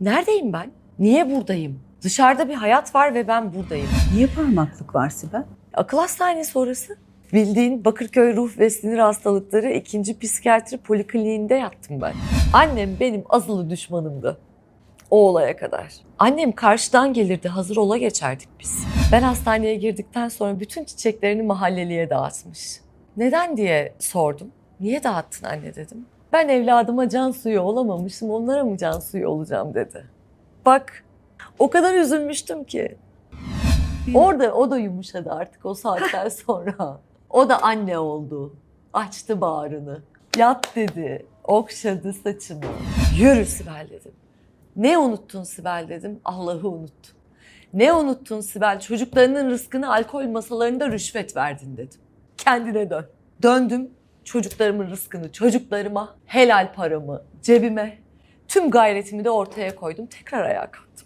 Neredeyim ben? Niye buradayım? Dışarıda bir hayat var ve ben buradayım. Niye parmaklık var Sibel? Akıl hastanesi orası. Bildiğin Bakırköy Ruh ve Sinir Hastalıkları 2. Psikiyatri Polikliniğinde yattım ben. Annem benim azılı düşmanımdı. O olaya kadar. Annem karşıdan gelirdi, hazır ola geçerdik biz. Ben hastaneye girdikten sonra bütün çiçeklerini mahalleliye dağıtmış. Neden diye sordum. Niye dağıttın anne dedim. Ben evladıma can suyu olamamışım, onlara mı can suyu olacağım dedi. Bak, o kadar üzülmüştüm ki. Orada o da yumuşadı artık o saatten sonra. O da anne oldu. Açtı bağrını. Yat dedi. Okşadı saçımı. Yürü Sibel dedim. Ne unuttun Sibel dedim. Allah'ı unuttun. Ne unuttun Sibel? Çocuklarının rızkını alkol masalarında rüşvet verdin dedim. Kendine dön. Döndüm. Çocuklarımın rızkını çocuklarıma, helal paramı cebime, tüm gayretimi de ortaya koydum. Tekrar ayağa kalktım.